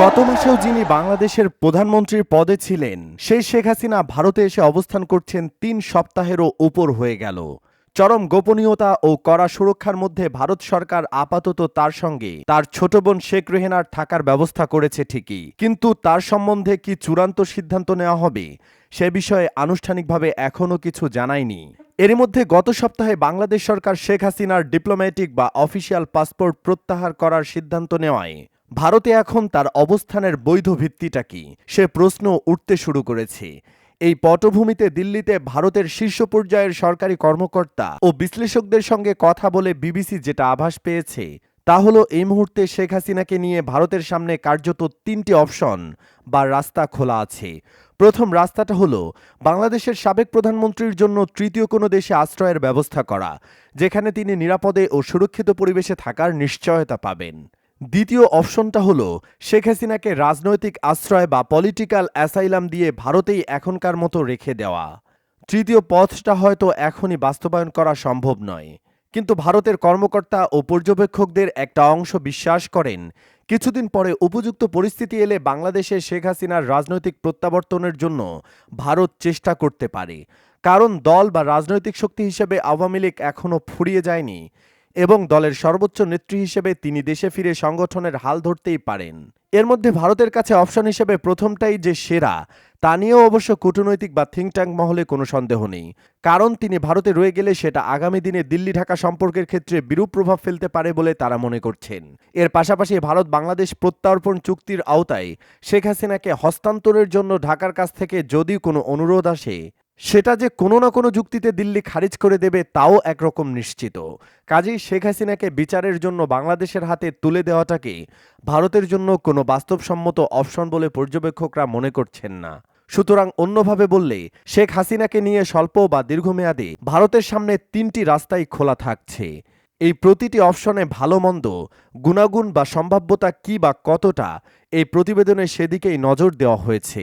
গত মাসেও যিনি বাংলাদেশের প্রধানমন্ত্রীর পদে ছিলেন, সেই শেখ হাসিনা ভারতে এসে অবস্থান করছেন তিন সপ্তাহেরও উপর হয়ে গেল। চরম গোপনীয়তা ও কড়া সুরক্ষার মধ্যে ভারত সরকার আপাতত তার সঙ্গে। তার ছোট বোন শেখ রেহেনার থাকার ব্যবস্থা করেছে ঠিকই। কিন্তু তার সম্বন্ধে কি চূড়ান্ত সিদ্ধান্ত নেওয়া হবে, সে বিষয়ে আনুষ্ঠানিকভাবে এখনও কিছু জানায়নি। এরই মধ্যে গত সপ্তাহে বাংলাদেশ সরকার শেখ হাসিনার ডিপ্লোম্যাটিক বা অফিসিয়াল পাসপোর্ট প্রত্যাহার করার সিদ্ধান্ত নেওয়ায়। ভারতে এখন তার অবস্থানের বৈধ ভিত্তিটা কি? সে প্রশ্ন উঠতে শুরু করেছে। এই পটভূমিতে দিল্লিতে ভারতের শীর্ষ পর্যায়ের সরকারি কর্মকর্তা ও বিশ্লেষকদের সঙ্গে কথা বলে বিবিসি যেটা আভাস পেয়েছে তা হলো, এই মুহূর্তে শেখ হাসিনাকে নিয়ে ভারতের সামনে কার্যত তিনটি অপশন বা রাস্তা খোলা আছে। প্রথম রাস্তাটা হলো, বাংলাদেশের সাবেক প্রধানমন্ত্রীর জন্য তৃতীয় কোনো দেশে আশ্রয়ের ব্যবস্থা করা, যেখানে তিনি নিরাপদে ও সুরক্ষিত পরিবেশে থাকার নিশ্চয়তা পাবেন। দ্বিতীয় অপশনটা হলো, শেখ হাসিনাকে রাজনৈতিক আশ্রয় বা পলিটিক্যাল অ্যাসাইলাম দিয়ে ভারতেই এখনকার মতো রেখে দেওয়া। তৃতীয় পথটা হয়তো এখনই বাস্তবায়ন করা সম্ভব নয়। কিন্তু ভারতের কর্মকর্তা ও পর্যবেক্ষকদের একটা অংশ বিশ্বাস করেন। কিছুদিন পরে উপযুক্ত পরিস্থিতি এলে বাংলাদেশে শেখ হাসিনার রাজনৈতিক প্রত্যাবর্তনের জন্য ভারত চেষ্টা করতে পারে। কারণ দল বা রাজনৈতিক শক্তি হিসেবে আওয়ামী লীগ এখনও ফুরিয়ে যায়নি। এবং দলের সর্বোচ্চ নেত্রী হিসেবে তিনি দেশে ফিরে সংগঠনের হাল ধরতেই পারেন। এর মধ্যে ভারতের কাছে অপশন হিসেবে প্রথমটাই যে সেরা, তা নিয়েও অবশ্য কূটনৈতিক বা থিঙ্ক ট্যাঙ্ক মহলে কোনো সন্দেহ নেই। কারণ তিনি ভারতে রয়ে গেলে সেটা আগামী দিনে দিল্লি ঢাকা সম্পর্কের ক্ষেত্রে বিরূপ প্রভাব ফেলতে পারে বলে তারা মনে করছেন। এর পাশাপাশি ভারত বাংলাদেশ প্রত্যার্পণ চুক্তির আওতায় শেখ হাসিনাকে হস্তান্তরের জন্য ঢাকার কাছ থেকে যদি কোনো অনুরোধ আসে সেটা যে কোনো না কোনো যুক্তিতে দিল্লি খারিজ করে দেবে তাও একরকম নিশ্চিত। কাজেই শেখ হাসিনাকে বিচারের জন্য বাংলাদেশের হাতে তুলে দেওয়াটাকে ভারতের জন্য কোনো বাস্তবসম্মত অপশন বলে পর্যবেক্ষকরা মনে করছেন না। সুতরাং অন্যভাবে বললে শেখ হাসিনাকে নিয়ে স্বল্প বা দীর্ঘমেয়াদে ভারতের সামনে তিনটি রাস্তাই খোলা থাকছে। এই প্রতিটি অপশনে ভালো মন্দ, গুণাগুণ বা সম্ভাব্যতা কি বা কতটা, এই প্রতিবেদনে সেদিকেই নজর দেওয়া হয়েছে।